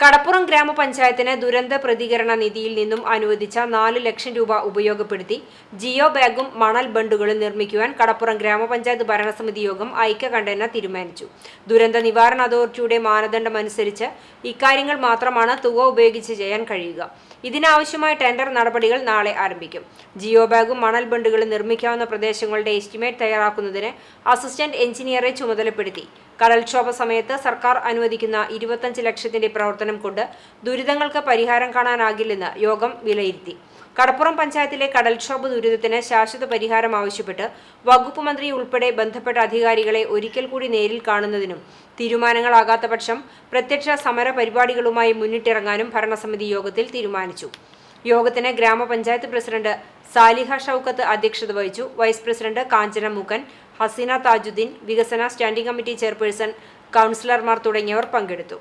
കടപ്പുറം ഗ്രാമപഞ്ചായത്തിന് ദുരന്ത പ്രതികരണ നിധിയിൽ നിന്നും അനുവദിച്ച നാല് ലക്ഷം രൂപ ഉപയോഗപ്പെടുത്തി ജിയോ ബാഗും മണൽ ബണ്ടുകളും നിർമ്മിക്കുവാൻ കടപ്പുറം ഗ്രാമപഞ്ചായത്ത് ഭരണസമിതി യോഗം ഐക്യകണ്ഠേന തീരുമാനിച്ചു. ദുരന്ത നിവാരണ അതോറിറ്റിയുടെ മാനദണ്ഡം അനുസരിച്ച് ഇക്കാര്യങ്ങൾ മാത്രമാണ് തുക ഉപയോഗിച്ച് ചെയ്യാൻ കഴിയുക. ഇതിനാവശ്യമായ ടെൻഡർ നടപടികൾ നാളെ ആരംഭിക്കും. ജിയോ ബാഗും മണൽ ബണ്ടുകളും നിർമ്മിക്കാവുന്ന പ്രദേശങ്ങളുടെ എസ്റ്റിമേറ്റ് തയ്യാറാക്കുന്നതിന് അസിസ്റ്റന്റ് എഞ്ചിനീയറെ ചുമതലപ്പെടുത്തി. കടൽക്ഷോഭ സമയത്ത് സർക്കാർ അനുവദിക്കുന്ന ഇരുപത്തഞ്ച് ലക്ഷത്തിന്റെ പ്രവർത്തനം കൊണ്ട് ദുരിതങ്ങൾക്ക് പരിഹാരം കാണാനാകില്ലെന്ന് യോഗം വിലയിരുത്തി. കടപ്പുറം പഞ്ചായത്തിലെ കടൽക്ഷോഭ ദുരിതത്തിന് ശാശ്വത പരിഹാരം ആവശ്യപ്പെട്ട് വകുപ്പ് മന്ത്രി ഉൾപ്പെടെ ബന്ധപ്പെട്ട അധികാരികളെ ഒരിക്കൽ കൂടി നേരിൽ കാണുന്നതിനും തീരുമാനങ്ങളാകാത്ത പക്ഷം പ്രത്യക്ഷ സമര പരിപാടികളുമായി മുന്നിട്ടിറങ്ങാനും ഭരണസമിതി യോഗത്തിൽ തീരുമാനിച്ചു. യോഗത്തിന് ഗ്രാമപഞ്ചായത്ത് പ്രസിഡന്റ് സാലിഹ ഷൌക്കത്ത് അധ്യക്ഷത വഹിച്ചു. വൈസ് പ്രസിഡന്റ് കാഞ്ചന മൂക്കൻ ഹസീന താജുദ്ദീൻ വികസന സ്റ്റാൻഡിംഗ് കമ്മിറ്റി ചെയർപേഴ്സൺ കൗൺസിലർമാർ തുടങ്ങിയവർ പങ്കെടുത്തു.